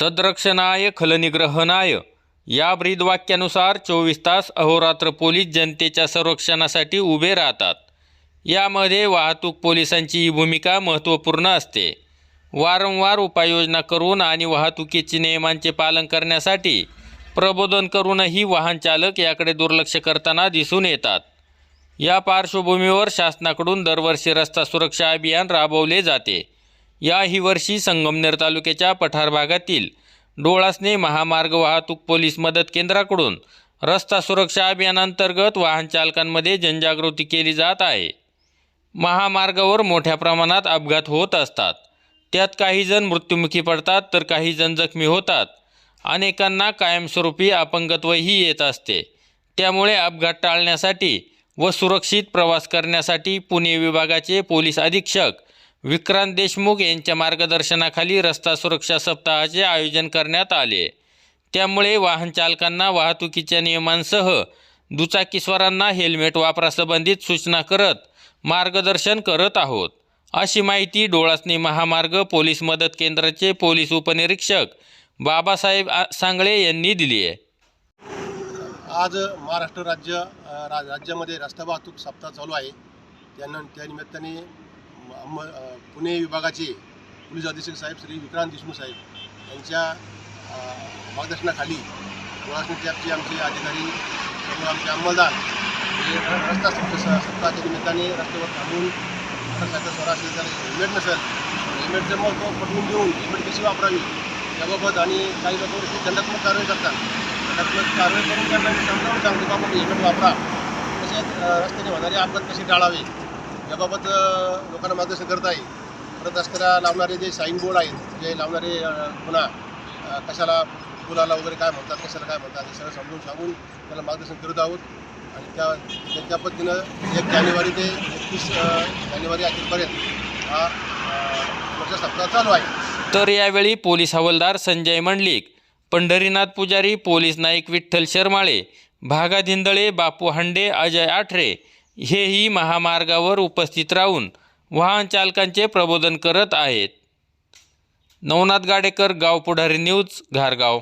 सदरक्षणाय खलनिग्रहणाय. या ब्रीदवाक्यानुसार चोवीस तास अहोरात्र पोलीस जनतेच्या संरक्षणासाठी उभे राहतात. यामध्ये वाहतूक पोलिसांची ही भूमिका महत्त्वपूर्ण असते. वारंवार उपाययोजना करून आणि वाहतुकीची नियमांचे पालन करण्यासाठी प्रबोधन करूनही वाहन चालक याकडे दुर्लक्ष करताना दिसून येतात. या पार्श्वभूमीवर शासनाकडून दरवर्षी रस्ता सुरक्षा अभियान राबवले जाते. याही वर्षी संगमनेर तालुक्याच्या पठार भागातील डोळासने महामार्ग वाहतूक पोलीस मदत केंद्राकडून रस्ता सुरक्षा अभियानांतर्गत वाहन चालकांमध्ये जनजागृती केली जात आहे. महामार्गावर मोठ्या प्रमाणात अपघात होत असतात. त्यात काही जण मृत्युमुखी पडतात तर काही जण जखमी होतात. अनेकांना कायमस्वरूपी अपंगत्वही येत असते. त्यामुळे अपघात टाळण्यासाठी व सुरक्षित प्रवास करण्यासाठी पुणे विभागाचे पोलीस अधीक्षक विक्रांत देशमुख यांच्या मार्गदर्शनाखाली रस्ता सुरक्षा सप्ताहाचे आयोजन करण्यात आले. त्यामुळे वाहन चालकांना वाहतुकीच्या नियमांसह दुचाकीस्वारांना हेल्मेट वापरासंबंधित सूचना करत मार्गदर्शन करत आहोत. अशी माहिती डोळासनी महामार्ग पोलीस मदत केंद्राचे पोलीस उपनिरीक्षक बाबासाहेब सांगळे यांनी दिली आहे. आज महाराष्ट्र राज्य राज्यामध्ये रस्ता वाहतूक सप्ताह चालू आहे. त्यानं त्यानिमित्ताने निमित्ताने पुणे विभागाचे पोलीस अधीक्षक साहेब श्री विक्रांत देशमुख साहेब यांच्या मार्गदर्शनाखाली डोळासणी टॅपचे आमचे अधिकारी आमचे अंमलदार हे रस्ता सप्ताहाच्या निमित्ताने रस्त्यावर थांबून मोटरसायकल स्वार असेल तर हेल्मेट नसेल हेल्मेटचं महत्त्व पटवून देऊन हेल्मेट कशी वापरावी याबाबत आणि काही लोक वरती दंडात्मक कारवाई करतात. दंडात्मक कारवाई करून त्यांना समजावून सांगतो बाबा हेल्मेट वापरा. तसेच रस्त्याने होणारे अपघात कसे टाळावे? याबाबत लोकांना मार्गदर्शन करत आहे परत असताना लावणारे जे साईन बोर्ड आहेत जे लावणारे पुन्हा कशाला पुलाला वगैरे काय म्हणतात कशाला काय म्हणतात हे सगळं समजून सांगून त्याला मार्गदर्शन करत आहोत. आणि त्या त्या- पद्धतीनं एक जानेवारी ते एकतीस जानेवारी अखेरपर्यंत हा पुढचा सप्ताह चालू आहे. तर यावेळी पोलीस हवालदार संजय मंडलिक पंढरीनाथ पुजारी पोलीस नाईक विठ्ठल शर्माळे भागा धिंदळे बापू हांडे अजय आठरे हेही महामार्गावर उपस्थित राहून वाहन चालकांचे प्रबोधन करत आहेत. नवनाथ गाडेकर गाव पुढारी न्यूज घारगाव.